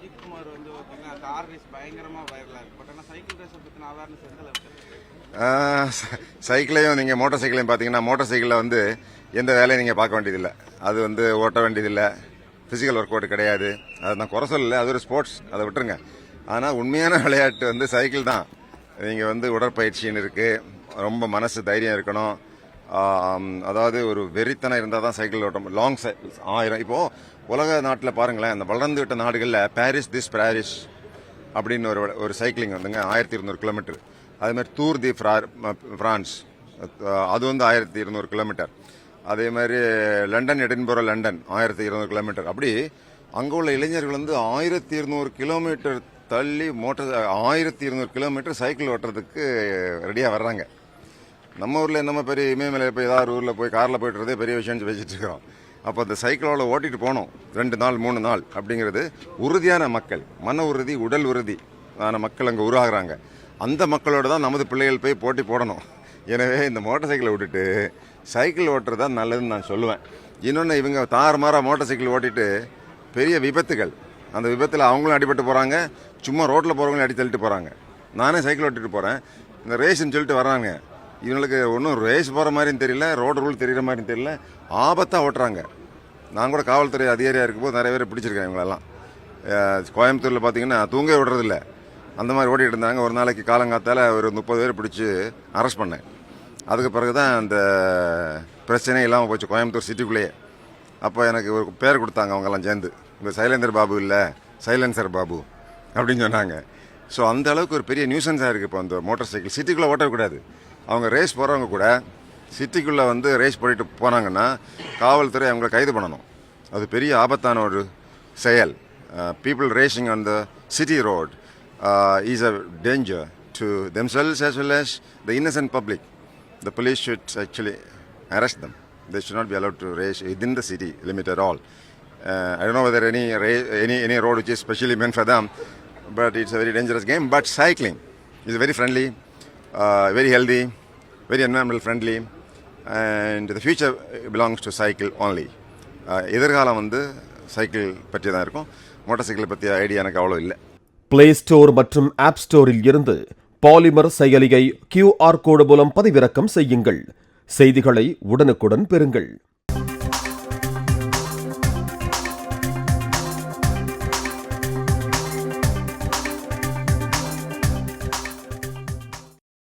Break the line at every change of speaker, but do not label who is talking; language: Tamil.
அஜித் குமார் வந்து பார்த்தீங்கன்னா கார் ரேஸ் பயங்கரமாக வைரலாக இருக்கு. பட் ஆனால் சைக்கிள் ரேஸை பற்றின அவேர்னஸ் எந்த அளவுக்கு
சைக்கிளையும் நீங்கள் மோட்டார் சைக்கிளையும் பார்த்தீங்கன்னா மோட்டார் சைக்கிளில் வந்து எந்த வேலையும் நீங்கள் பார்க்க வேண்டியதில்லை. அது வந்து ஓட்ட வேண்டியதில்லை. ஃபிசிக்கல் ஒர்க் அவுட் கிடையாது. அது நான் குறை சொல்லல. அது ஒரு ஸ்போர்ட்ஸ் அதை விட்டுருங்க. ஆனால் உண்மையான விளையாட்டு வந்து சைக்கிள் தான். நீங்கள் வந்து உடற்பயிற்சின்னு இருக்குது ரொம்ப மனசு தைரியம் இருக்கணும். அதாவது ஒரு வெறித்தனம் இருந்தால் தான் சைக்கிள் ஓட்டம். லாங் ஆயிரம். இப்போது உலக நாட்டில் பாருங்களேன் அந்த வளர்ந்து விட்ட நாடுகளில் பாரிஸ் திஸ் பாரிஸ் அப்படின்னு ஒரு ஒரு சைக்கிளிங் வந்துங்க ஆயிரத்தி இருநூறு கிலோமீட்டர் அதேமாதிரி தூர் தி ஃப்ரா- ஃப்ரான்ஸ் அது வந்து ஆயிரத்தி இருநூறு கிலோமீட்டர் அதே மாதிரி லண்டன் எடின்புரோ லண்டன் ஆயிரத்தி இருநூறு கிலோமீட்டர் அப்படி அங்கே உள்ள இளைஞர்கள் வந்து ஆயிரத்தி இருநூறு கிலோமீட்டர் தள்ளி மோட்டர் ஆயிரத்தி இருநூறு கிலோமீட்டர் சைக்கிள் ஓட்டுறதுக்கு ரெடியாக வர்றாங்க. நம்ம ஊரில் என்னமோ பெரிய இமயமலையில் போய் ஏதாவது ஊரில் போய் காரில் போய்ட்டுறதே பெரிய விஷயம்னு வச்சுட்டு இருக்கிறோம் அப்போ அந்த சைக்கிளோட ஓட்டிட்டு போனோம். ரெண்டு நாள் மூணு நாள் அப்படிங்கிறது உறுதியான மக்கள் மன உறுதி உடல் உறுதி ஆன மக்கள் அங்கே உருவாகிறாங்க. அந்த மக்களோட தான் நமது பிள்ளைகள் போய் போட்டி போடணும். எனவே இந்த மோட்டார் சைக்கிளை விட்டுட்டு சைக்கிள் ஓட்டுறது தான் நல்லதுன்னு நான் சொல்லுவேன். இன்னொன்று இவங்க தாறுமாறாக மோட்டார் சைக்கிள் ஓட்டிட்டு பெரிய விபத்துகள் அந்த விபத்தில் அவங்களும் அடிபட்டு போகிறாங்க சும்மா ரோட்டில் போகிறவங்களும் அடி தள்ளிட்டு போகிறாங்க நானே சைக்கிள் ஓட்டிட்டு போகிறேன் இந்த ரேஸ்ன்னு சொல்லிட்டு வராங்க இவங்களுக்கு ஒன்றும் ரேஸ் போகிற மாதிரியும் தெரியல ரோடு ரூல் தெரிகிற மாதிரியும் தெரியல. ஆபத்தாக ஓட்டுறாங்க. நான் கூட காவல்துறை அதிகாரியாக இருக்கும்போது நிறைய பேர் பிடிச்சிருக்கேன் இவங்களெல்லாம். கோயம்புத்தூரில் பார்த்தீங்கன்னா தூங்க விடுறதில்ல. அந்த மாதிரி ஓட்டிகிட்டு இருந்தாங்க. ஒரு நாளைக்கு காலங்காத்தால் ஒரு முப்பது பேர் பிடிச்சி அரெஸ்ட் பண்ணேன். அதுக்கு பிறகு தான் அந்த பிரச்சனை இல்லாமல் போச்சு கோயம்புத்தூர் சிட்டிக்குள்ளேயே அப்போ எனக்கு ஒரு பேர் கொடுத்தாங்க அவங்கெல்லாம் சேர்ந்து. இந்த சைலேந்தர் பாபு இல்லை சைலன்சர் பாபு அப்படின்னு சொன்னாங்க. ஸோ அந்த அளவுக்கு ஒரு பெரிய நியூசன்ஸாக இருக்குது இப்போ அந்த மோட்டார் சைக்கிள் சிட்டிக்குள்ளே ஓட்டக்கூடாது. அவங்க ரேஸ் போகிறவங்க கூட சிட்டிக்குள்ளே வந்து ரேஸ் போட்டுட்டு போனாங்கன்னா காவல்துறை அவங்கள கைது பண்ணணும் அது பெரிய ஆபத்தான ஒரு செயல் people racing on the city road is a danger to themselves as well as the innocent public the police should actually arrest them they should not be allowed to race within the city limit all Uh, I don't know whether any any any road which is specially meant for them, but it's a very dangerous game. But cycling is. Uh, very healthy, very environmental friendly, and the future belongs to cycle only. Uh, எதிர்காலம் வந்து சைக்கிள் பற்றி தான் இருக்கும். மோட்டார் சைக்கிள் பற்றிய ஐடியா எனக்கு அவ்வளோ இல்லை.
பிளே ஸ்டோர் மற்றும் ஆப் ஸ்டோரில் இருந்து பாலிமர் செயலியை கியூஆர் கோடு மூலம் பதிவிறக்கம் செய்யுங்கள். செய்திகளை உடனுக்குடன் பெறுங்கள்.